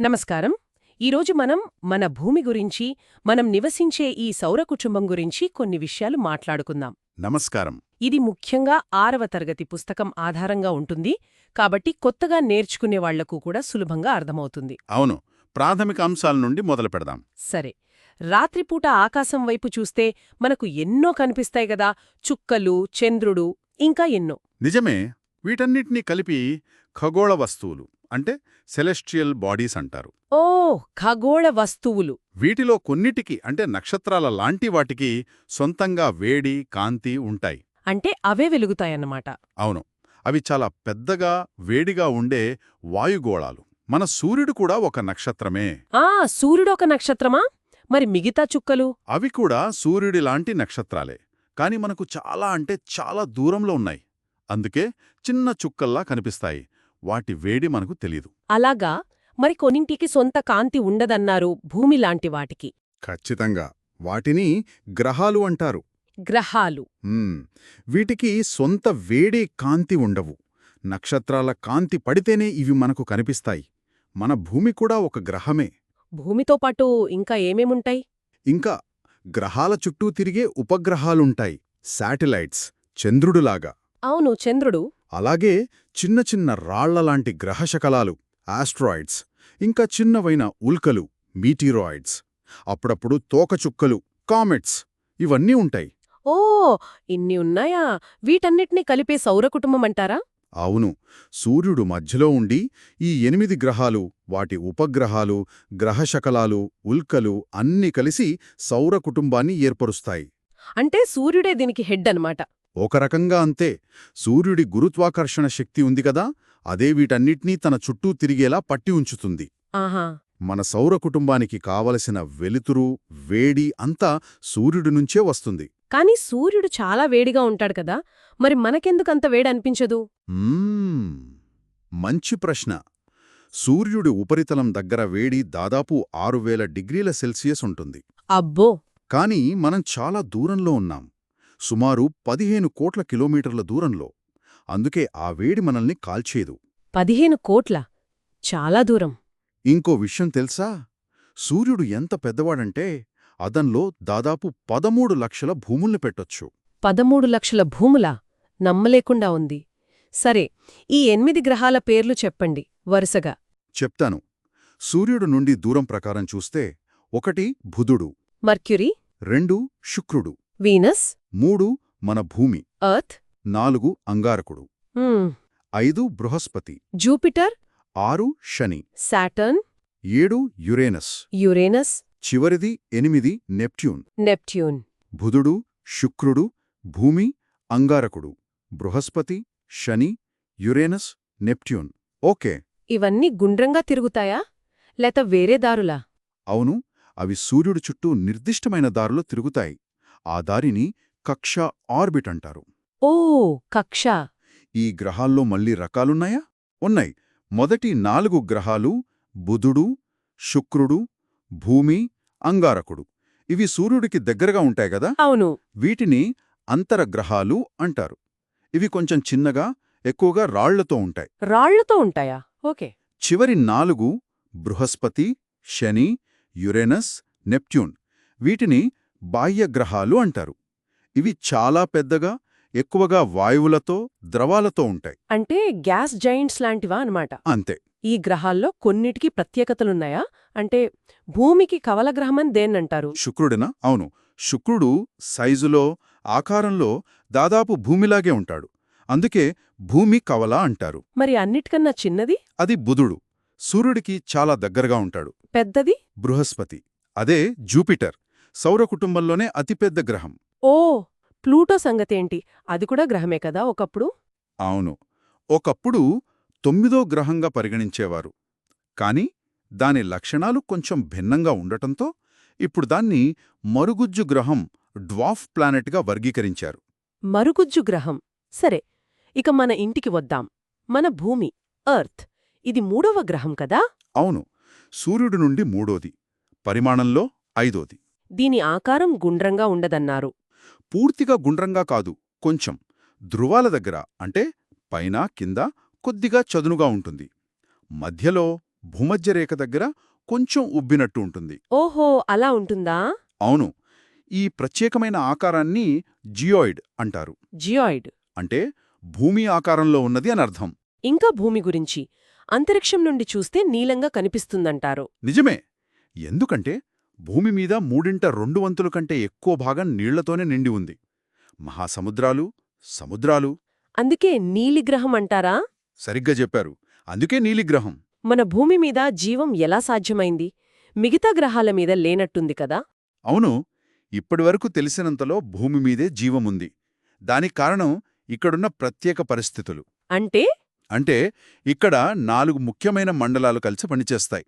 నమస్కారం. ఈరోజు మనం మన భూమి గురించి మనం నివసించే ఈ సౌర కుటుంబం గురించి కొన్ని విషయాలు మాట్లాడుకుందాం. నమస్కారం. ఇది ముఖ్యంగా ఆరవ తరగతి పుస్తకం ఆధారంగా ఉంటుంది. కాబట్టి కొత్తగా నేర్చుకునే వాళ్ళకు కూడా సులభంగా అర్థమవుతుంది. అవును. ప్రాథమిక అంశాల నుండి మొదలు పెడదాం. సరే. రాత్రిపూట ఆకాశం వైపు చూస్తే మనకు ఎన్నో కనిపిస్తాయి గదా చుక్కలు చంద్రుడు ఇంకా ఎన్నో. నిజమే. వీటన్నిటినీ కలిపి ఖగోళ వస్తువులు. అంటే సెలెస్ట్రియల్ బాడీస్ అంటారు. ఓ ఖగోళ వస్తువులు. వీటిలో కొన్నిటికి అంటే నక్షత్రాల లాంటి వాటికి సొంతంగా వేడి కాంతి ఉంటాయి. అంటే అవే వెలుగుతాయన్నమాట. అవును. అవి చాలా పెద్దగా వేడిగా ఉండే వాయుగోళాలు. మన సూర్యుడు కూడా ఒక నక్షత్రమే. ఆ సూర్యుడొక నక్షత్రమా? మరి మిగతా చుక్కలు? అవి కూడా సూర్యుడి లాంటి నక్షత్రాలే. కాని మనకు చాలా అంటే చాలా దూరంలో ఉన్నాయి. అందుకే చిన్న చుక్కల్లా కనిపిస్తాయి. వాటి వేడి మనకు తెలీదు. అలాగా మరి కొన్నింటికి సొంత కాంతి ఉండదన్నారు భూమి లాంటి వాటికి. ఖచ్చితంగా వాటిని గ్రహాలు అంటారు. గ్రహాలు. వీటికి సొంత వేడి కాంతి ఉండవు. నక్షత్రాల కాంతి పడితేనే ఇవి మనకు కనిపిస్తాయి. మన భూమి కూడా ఒక గ్రహమే. భూమితో పాటు ఇంకా ఏమేముంటాయి? ఇంకా గ్రహాల చుట్టూ తిరిగే ఉపగ్రహాలుంటాయి. శాటిలైట్స్ చంద్రుడులాగా. అవును చంద్రుడు. అలాగే చిన్న చిన్న రాళ్ళలాంటి గ్రహశకలాలు ఆస్ట్రాయిడ్స్ ఇంకా చిన్నవైన ఉల్కలు మీటీరాయిడ్స్ అప్పుడప్పుడు తోకచుక్కలు కామెట్స్ ఇవన్నీ ఉంటాయి. ఓ ఇన్ని ఉన్నాయా? వీటన్నిటినీ కలిపే సౌర కుటుంబం అంటారా? అవును. సూర్యుడు మధ్యలో ఉండి ఈ ఎనిమిది గ్రహాలు వాటి ఉపగ్రహాలు గ్రహశకలాలు ఉల్కలు అన్నీ కలిసి సౌర కుటుంబాన్ని ఏర్పరుస్తాయి. అంటే సూర్యుడే దీనికి హెడ్ అన్నమాట. ఒక రకంగా అంతే. సూర్యుడి గురుత్వాకర్షణ శక్తి ఉంది కదా అదే వీటన్నిటినీ తన చుట్టూ తిరిగేలా పట్టి ఉంచుతుంది. ఆహా. మన సౌర కుటుంబానికి కావలసిన వెలుతురు వేడి అంతా సూర్యుడి నుంచే వస్తుంది. కాని సూర్యుడు చాలా వేడిగా ఉంటాడు కదా మరి మనకెందుకంత వేడి అనిపించదు. మంచి ప్రశ్న. సూర్యుడి ఉపరితలం దగ్గర వేడి దాదాపు ఆరు డిగ్రీల సెల్సియస్ ఉంటుంది. అబ్బో! కాని మనం చాలా దూరంలో ఉన్నాం. సుమారు పదిహేను కోట్ల కిలోమీటర్ల దూరంలో. అందుకే ఆ వేడి మనల్ని కాల్చేదు. పదిహేను కోట్ల? చాలా దూరం. ఇంకో విషయం తెలుసా? సూర్యుడు ఎంత పెద్దవాడంటే అదంలో దాదాపు పదమూడు లక్షల భూముల్ని పెట్టొచ్చు. పదమూడు లక్షల భూములా? నమ్మలేకుండా ఉంది. సరే ఈ ఎనిమిది గ్రహాల పేర్లు చెప్పండి వరుసగా. చెప్తాను. సూర్యుడు నుండి దూరం ప్రకారం చూస్తే ఒకటి బుధుడు మర్క్యురీ రెండు శుక్రుడు. వీనస్ మూడు మన భూమి. ఎర్త్ నాలుగు అంగారకుడు. ఐదు బృహస్పతి. జూపిటర్ ఆరు శని. సాటర్న్ ఏడు యురేనస్. యురేనస్ చివరిది ఎనిమిది నెప్ట్యూన్. నెప్ట్యూన్ బుధుడు శుక్రుడు భూమి అంగారకుడు. బృహస్పతి శని యురేనస్ నెప్ట్యూన్. ఓకే. ఇవన్నీ గుండ్రంగా తిరుగుతాయా? లేత వేరే దారులా? అవును అవి సూర్యుడు చుట్టూ నిర్దిష్టమైన దారిలో తిరుగుతాయి. ఆ దారిని కక్ష ఆర్బిట్ అంటారు. ఓ కక్ష. ఈ గ్రహాల్లో మళ్ళీ రకాలున్నాయా? ఉన్నాయి. మొదటి నాలుగు గ్రహాలు బుధుడు శుక్రుడు భూమి అంగారకుడు. ఇవి సూర్యుడికి దగ్గరగా ఉంటాయి గదా అవును. వీటిని అంతరగ్రహాలు అంటారు. ఇవి కొంచెం చిన్నగా ఎక్కువగా రాళ్ళతో ఉంటాయి. రాళ్ళతో ఉంటాయా? ఓకే. చివరి నాలుగు బృహస్పతి శని యురేనస్ నెప్ట్యూన్. వీటిని బాహ్యగ్రహాలు అంటారు. ఇవి చాలా పెద్దగా ఎక్కువగా వాయువులతో ద్రవాలతో ఉంటాయి. అంటే గ్యాస్ జైంట్స్ లాంటివా అన్నమాట. అంతే. ఈ గ్రహాల్లో కొన్నిటికి ప్రత్యేకతలున్నాయా? అంటే భూమికి కవలగ్రహమని దేన్నంటారు? శుక్రుడినా? అవును. శుక్రుడు సైజులో ఆకారంలో దాదాపు భూమిలాగే ఉంటాడు. అందుకే భూమి కవల అంటారు. మరి అన్నిటికన్నా చిన్నది? అది బుధుడు. సూర్యుడికి చాలా దగ్గరగా ఉంటాడు. పెద్దది? బృహస్పతి. అదే జూపిటర్. సౌర కుటుంబంలోనే అతిపెద్ద గ్రహం. ఓ ప్లూటో సంగతేంటి? అది కూడా గ్రహమే కదా ఒకప్పుడు? అవును. ఒకప్పుడు తొమ్మిదో గ్రహంగా పరిగణించేవారు. కాని దాని లక్షణాలు కొంచెం భిన్నంగా ఉండటంతో ఇప్పుడు దాన్ని మరుగుజ్జు గ్రహం డ్వాఫ్ ప్లానెట్గా వర్గీకరించారు. మరుగుజ్జు గ్రహం. సరే ఇక మన ఇంటికి వద్దాం. మన భూమి ఎర్త్ ఇది మూడవ గ్రహం కదా? అవును. సూర్యుడి నుండి మూడోది. పరిమాణంలో ఐదోది. దీని ఆకారం గుండ్రంగా ఉండదన్నారు. పూర్తిగా గుండ్రంగా కాదు కొంచెం. ధృవాల దగ్గర అంటే పైన కింద కొద్దిగా చదునుగా ఉంటుంది. మధ్యలో భూమధ్యరేఖ దగ్గర కొంచెం ఉబ్బినట్టు ఉంటుంది. ఓహో అలా ఉంటుందా? అవును. ఈ ప్రత్యేకమైన ఆకారాన్ని జియోయిడ్ అంటారు. జియాయిడ్. అంటే భూమి ఆకారంలో ఉన్నది అని అర్థం. ఇంకా భూమి గురించి. అంతరిక్షం నుండి చూస్తే నీలంగా కనిపిస్తుందంటారు. నిజమే. ఎందుకంటే భూమి మీద మూడింట రెండు వంతుల కంటే ఎక్కువ భాగం నీళ్ళతోనే నిండి ఉంది. మహాసముద్రాలు సముద్రాలు. అందుకే నీలిగ్రహం అంటారా? సరిగ్గా చెప్పారు. అందుకే నీలిగ్రహం. మన భూమి మీద జీవం ఎలా సాధ్యమైంది? మిగతా గ్రహాల మీద లేనట్టుంది కదా? అవును. ఇప్పటివరకు తెలిసినంతలో భూమి మీదే జీవముంది దానికి కారణం ఇక్కడున్న ప్రత్యేక పరిస్థితులు. అంటే? అంటే ఇక్కడ నాలుగు ముఖ్యమైన మండలాలు కలిసి పనిచేస్తాయి.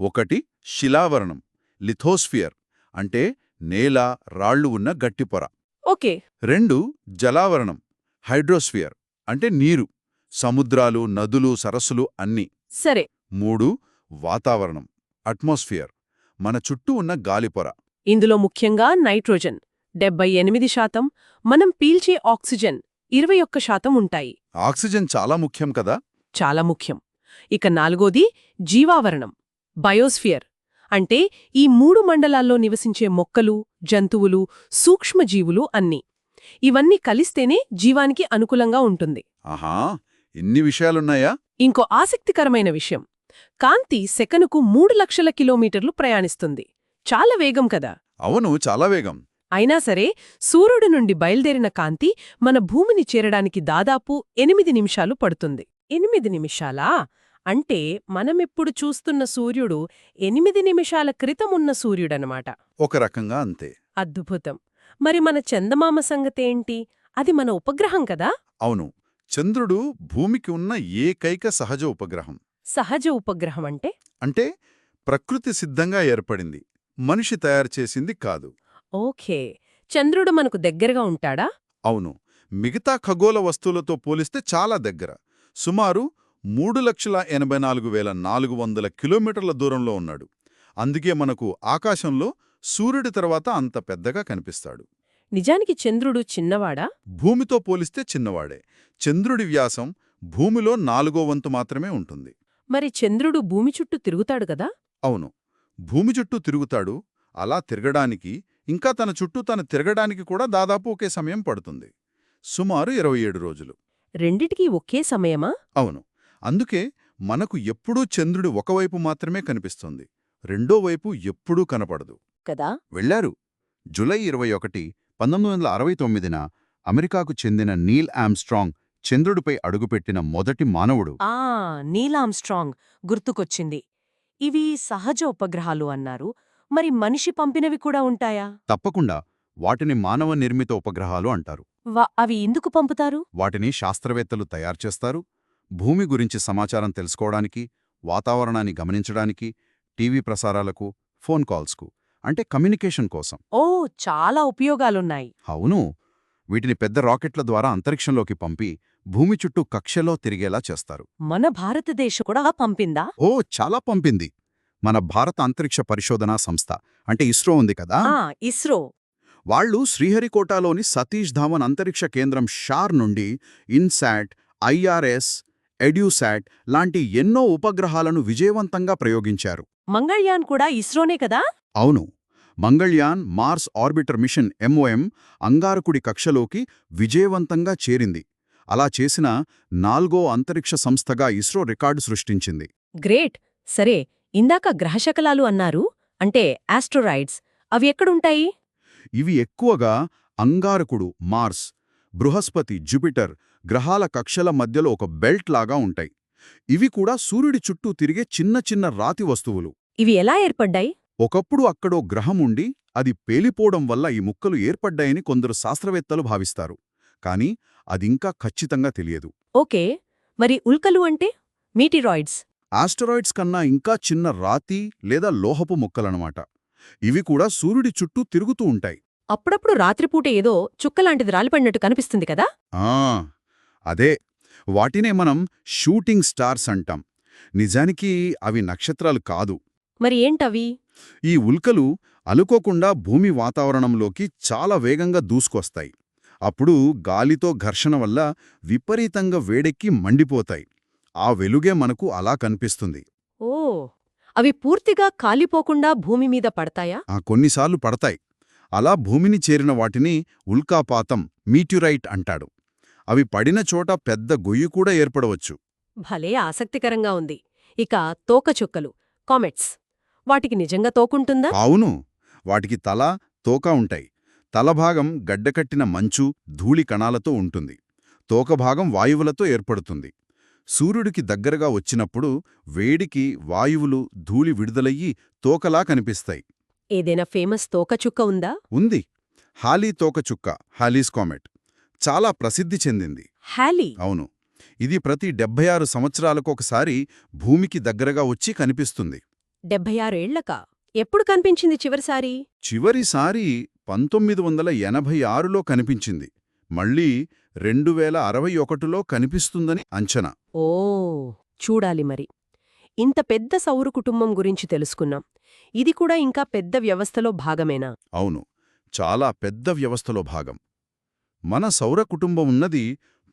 ఒకటి శిలావరణం. లిథోస్ఫియర్ అంటే నేల రాళ్ళు ఉన్న గట్టిపొర ఓకే. రెండు జలావరణం హైడ్రోస్ఫియర్ అంటే నీరు సముద్రాలు నదులు సరస్సులు అన్నీ. సరే. మూడు వాతావరణం అట్మాస్ఫియర్ మన చుట్టూ ఉన్న గాలిపొర ఇందులో ముఖ్యంగా నైట్రోజన్ డెబ్బై ఎనిమిది శాతం మనం పీల్చే ఆక్సిజన్ ఇరవై ఒక్క శాతం ఉంటాయి. ఆక్సిజన్ చాలా ముఖ్యం కదా? చాలా ముఖ్యం. ఇక నాలుగోది జీవావరణం బయోస్ఫియర్. అంటే ఈ మూడు మండలాల్లో నివసించే మొక్కలు జంతువులు సూక్ష్మజీవులు అన్నీ. ఇవన్నీ కలిస్తేనే జీవానికి అనుకూలంగా ఉంటుంది. ఆహా ఇన్ని విషయాలున్నాయా? ఇంకో ఆసక్తికరమైన విషయం. కాంతి సెకనుకు మూడు లక్షల కిలోమీటర్లు ప్రయాణిస్తుంది. చాలా వేగం కదా. అవును చాలా వేగం. అయినా సరే సూర్యుడి నుండి బయల్దేరిన కాంతి మన భూమిని చేరడానికి దాదాపు ఎనిమిది నిమిషాలు పడుతుంది. ఎనిమిది నిమిషాలా? అంటే మనమిప్పుడు చూస్తున్న సూర్యుడు ఎనిమిది నిమిషాల క్రితమున్న సూర్యుడనమాట. ఒక రకంగా అంతే. అద్భుతం. మరి మన చందమామ సంగతేంటి? అది మన ఉపగ్రహం కదా? అవును. చంద్రుడు భూమికి ఉన్న ఏకైక సహజ ఉపగ్రహం. సహజ ఉపగ్రహం అంటే? అంటే ప్రకృతి సిద్ధంగా ఏర్పడింది. మనిషి తయారు చేసింది కాదు. ఓకే. చంద్రుడు మనకు దగ్గరగా ఉంటాడా? అవును. మిగతా ఖగోళ వస్తువులతో పోలిస్తే చాలా దగ్గర. సుమారు మూడు లక్షల ఎనభై నాలుగు వేల నాలుగు వందల కిలోమీటర్ల దూరంలో ఉన్నాడు. అందుకే మనకు ఆకాశంలో సూర్యుడి తర్వాత అంత పెద్దగా కనిపిస్తాడు. నిజానికి చంద్రుడు చిన్నవాడా? భూమితో పోలిస్తే చిన్నవాడే. చంద్రుడి వ్యాసం భూమిలో నాలుగో వంతు మాత్రమే ఉంటుంది. మరి చంద్రుడు భూమి చుట్టూ తిరుగుతాడు కదా? అవును. భూమి చుట్టూ తిరుగుతాడు అలా తిరగడానికి ఇంకా తన చుట్టూ తను తిరగడానికి కూడా దాదాపు ఒకే సమయం పడుతుంది. సుమారు ఇరవై రోజులు. రెండిటికీ ఒకే సమయమా? అవును. అందుకే మనకు ఎప్పుడూ చంద్రుడి ఒకవైపు మాత్రమే కనిపిస్తుంది. రెండో వైపు ఎప్పుడూ కనపడదు. కదా? వెళ్ళారు జులై ఇరవై ఒకటి పంతొమ్మిది వందల అరవై తొమ్మిదిన అమెరికాకు చెందిన నీల్ ఆమ్స్ట్రాంగ్ చంద్రుడిపై అడుగుపెట్టిన మొదటి మానవుడు. ఆ! నీలామ్స్ట్రాంగ్ గుర్తుకొచ్చింది. ఇవి సహజ ఉపగ్రహాలు అన్నారు. మరి మనిషి పంపినవి కూడా ఉంటాయా? తప్పకుండా వాటిని మానవ నిర్మిత ఉపగ్రహాలు అంటారు. అవి ఎందుకు పంపుతారు? వాటిని శాస్త్రవేత్తలు తయారుచేస్తారు భూమి గురించి సమాచారం తెలుసుకోవడానికి వాతావరణాన్ని గమనించడానికి టీవీ ప్రసారాలకు ఫోన్ కాల్స్కు అంటే కమ్యూనికేషన్ కోసం. ఓ చాలా ఉపయోగాలున్నాయి. అవును. వీటిని పెద్ద రాకెట్ల ద్వారా అంతరిక్షంలోకి పంపి భూమి చుట్టూ కక్షలో తిరిగేలా చేస్తారు. మన భారతదేశం కూడా పంపిందా? ఓ చాలా పంపింది. మన భారత అంతరిక్ష పరిశోధనా సంస్థ అంటే ఇస్రో ఉంది కదా? ఇస్రో. వాళ్ళు శ్రీహరికోటాలోని సతీష్ ధావన్ అంతరిక్ష కేంద్రం షార్ నుండి ఇన్సాట్ ఐఆర్ఎస్ ఎడ్యూసాట్ లాంటి ఎన్నో ఉపగ్రహాలను విజయవంతంగా ప్రయోగించారు. మంగళ్యాన్ కూడా ఇస్రోనే కదా? అవును. Mangalyaan Mars orbiter mission MOM అంగారకుడి కక్షలోకి విజయవంతంగా చేరింది. అలా చేసిన నాల్గో అంతరిక్ష సంస్థగా ఇస్రో రికార్డు సృష్టించింది. గ్రేట్! సరే ఇందాక గ్రహశకలాలు అన్నారు. అంటే ఆస్ట్రోరాయిడ్స్ అవి ఎక్కడుంటాయి? ఇవి ఎక్కువగా అంగారకుడు మార్స్ బృహస్పతి జుపిటర్ గ్రహాల కక్షల మధ్యలో ఒక బెల్ట్ లాగా ఉంటాయి. ఇవి కూడా సూర్యుడి చుట్టూ తిరిగే చిన్న చిన్న రాతి వస్తువులు. ఇవి ఎలా ఏర్పడ్డాయి? ఒకప్పుడు అక్కడో గ్రహం ఉండి అది పేలిపోవడం వల్ల ఈ ముక్కలు ఏర్పడ్డాయని కొందరు శాస్త్రవేత్తలు భావిస్తారు. కాని అదింకా ఖచ్చితంగా తెలియదు. ఓకే. మరి ఉల్కలు అంటే? మీటిరాయిడ్స్. ఆస్టరాయిడ్స్ కన్నా ఇంకా చిన్న రాతి లేదా లోహపు ముక్కలనమాట. ఇవి కూడా సూర్యుడి చుట్టూ తిరుగుతూ ఉంటాయి. అప్పుడప్పుడు రాత్రిపూట ఏదో చుక్కలాంటిది రాలిపడినట్టు కనిపిస్తుంది కదా? ఆ! అదే వాటినే మనం షూటింగ్ స్టార్స్ అంటాం. నిజానికి అవి నక్షత్రాలు కాదు. మరి ఏంటవి? ఈ ఉల్కలు అనుకోకుండా భూమి వాతావరణంలోకి చాలా వేగంగా దూసుకొస్తాయి. అప్పుడు గాలితో ఘర్షణ వల్ల విపరీతంగా వేడెక్కి మండిపోతాయి. ఆ వెలుగే మనకు అలా కనిపిస్తుంది. ఓ! అవి పూర్తిగా కాలిపోకుండా భూమి మీద పడతాయా? ఆ కొన్నిసార్లు పడతాయి. అలా భూమిని చేరిన వాటిని ఉల్కాపాతం మీట్యురైట్ అంటాడు. అవి పడిన చోట పెద్ద గొయ్యి కూడా ఏర్పడవచ్చు. భలే ఆసక్తికరంగా ఉంది. ఇక తోకచుక్కలు కామెట్స్. వాటికి నిజంగా తోకుంటుందా అవును. వాటికి తల తోక ఉంటాయి. తలభాగం గడ్డకట్టిన మంచు ధూళి కణాలతో ఉంటుంది. తోకభాగం వాయువులతో ఏర్పడుతుంది. సూర్యుడికి దగ్గరగా వచ్చినప్పుడు వేడికి వాయువులు ధూళి విడుదలయ్యి తోకలా కనిపిస్తాయి. ఏదైనా ఫేమస్ తోకచుక్క ఉందా? ఉంది. హాలీ తోకచుక్క హాలీస్ కామెట్. చాలా ప్రసిద్ధి చెందింది. హ్యాలీ! అవును. ఇది ప్రతి డెబ్బై ఆరు సంవత్సరాలకొకసారి భూమికి దగ్గరగా వచ్చి కనిపిస్తుంది. డెబ్బై ఆరేళ్ళకా ఎప్పుడు కనిపించింది చివరిసారి? చివరిసారి పంతొమ్మిది వందల ఎనభై ఆరులో కనిపించింది. మళ్ళీ రెండు వేల అరవై ఒకటిలో కనిపిస్తుందని అంచనా. ఓ! చూడాలి మరి. ఇంత పెద్ద సౌరు కుటుంబం గురించి తెలుసుకున్నాం. ఇది కూడా ఇంకా పెద్ద వ్యవస్థలో భాగమేనా? అవును. చాలా పెద్ద వ్యవస్థలో భాగం. మన సౌర కుటుంబం ఉన్నది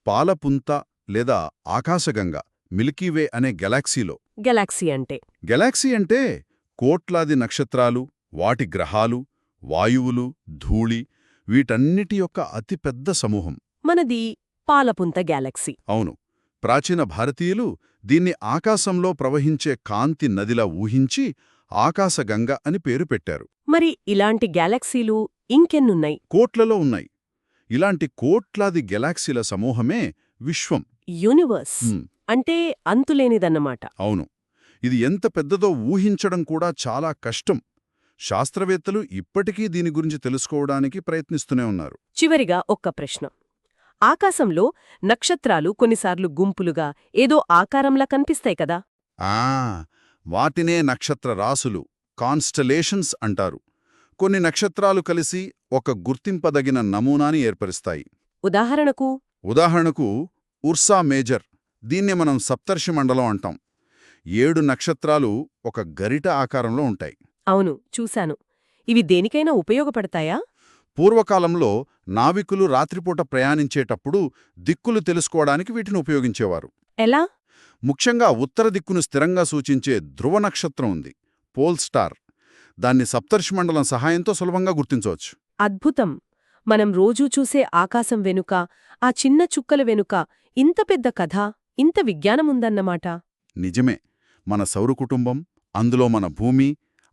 పాలపుంత లేదా ఆకాశగంగ మిల్కీవే అనే గెలాక్సీలో. గెలాక్సీ అంటే? గెలాక్సీ అంటే కోట్లాది నక్షత్రాలు వాటి గ్రహాలు వాయువులు ధూళి వీటన్నిటి యొక్క అతిపెద్ద సమూహం. మనది పాలపుంత గెలాక్సీ. అవును. ప్రాచీన భారతీయులు దీన్ని ఆకాశంలో ప్రవహించే కాంతి నదిలా ఊహించి ఆకాశగంగ అని పేరు పెట్టారు. మరి ఇలాంటి గెలాక్సీలు ఇంకెన్నున్నాయి? కోట్లలో ఉన్నాయి. ఇలాంటి కోట్లాది గెలాక్సీల సమూహమే విశ్వం. యూనివర్స్. అంటే అంతులేనిదన్నమాట. అవును. ఇది ఎంత పెద్దదో ఊహించడం కూడా చాలా కష్టం. శాస్త్రవేత్తలు ఇప్పటికీ దీని గురించి తెలుసుకోవడానికి ప్రయత్నిస్తూనే ఉన్నారు. చివరిగా ఒక్క ప్రశ్న. ఆకాశంలో నక్షత్రాలు కొన్నిసార్లు గుంపులుగా ఏదో ఆకారంలా కనిపిస్తాయి కదా? ఆ! వాటినే నక్షత్ర రాసులు కాన్స్టలేషన్స్ అంటారు. కొన్ని నక్షత్రాలు కలిసి ఒక గుర్తింపదగిన నమూనాని ఏర్పరుస్తాయి. ఉదాహరణకు ఉదాహరణకు ఉర్సా మేజర్ దీన్నే మనం సప్తర్షి మండలం అంటాం. ఏడు నక్షత్రాలు ఒక గరిట ఆకారంలో ఉంటాయి. అవును చూశాను. ఇవి దేనికైనా ఉపయోగపడతాయా? పూర్వకాలంలో నావికులు రాత్రిపూట ప్రయాణించేటప్పుడు దిక్కులు తెలుసుకోవడానికి వీటిని ఉపయోగించేవారు. ఎలా? ముఖ్యంగా ఉత్తర దిక్కును స్థిరంగా సూచించే ధ్రువ నక్షత్రం ఉంది పోల్ స్టార్. దాన్ని సప్తర్షిమండలం సహాయంతో సులభంగా గుర్తించవచ్చు. అద్భుతం! మనం రోజూ చూసే ఆకాశం వెనుక ఆ చిన్న చుక్కల వెనుక ఇంత పెద్ద కథ ఇంత విజ్ఞానముందన్నమాట. నిజమే! మన సౌర కుటుంబం అందులో మన భూమి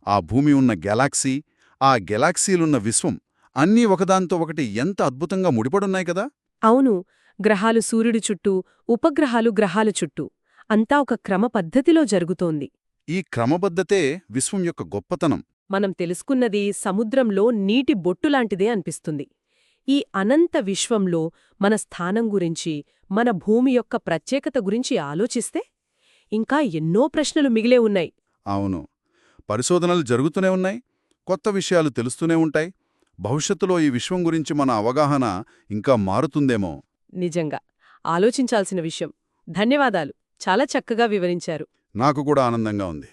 ఆ భూమి ఉన్న గెలాక్సీ ఆ గెలాక్సీలున్న విశ్వం అన్నీ ఒకదాంతో ఒకటి ఎంత అద్భుతంగా ముడిపడున్నాయి కదా! అవును! గ్రహాలు సూర్యుడి చుట్టూ ఉపగ్రహాలు గ్రహాల చుట్టూ. అంతా ఒక క్రమ పద్ధతిలో జరుగుతోంది. ఈ క్రమబద్ధతే విశ్వం యొక్క గొప్పతనం. మనం తెలుసుకున్నది సముద్రంలో నీటి బొట్టులాంటిదే అనిపిస్తుంది. ఈ అనంత విశ్వంలో మన స్థానం గురించి మన భూమి యొక్క ప్రత్యేకత గురించి ఆలోచిస్తే ఇంకా ఎన్నో ప్రశ్నలు మిగిలే ఉన్నాయి. అవును. పరిశోధనలు జరుగుతూనే ఉన్నాయి కొత్త విషయాలు తెలుస్తూనే ఉంటాయి. భవిష్యత్తులో ఈ విశ్వం గురించి మన అవగాహన ఇంకా మారుతుందేమో. నిజంగా. ఆలోచించాల్సిన విషయం. ధన్యవాదాలు. చాలా చక్కగా వివరించారు. నాకు కూడా ఆనందంగా ఉంది.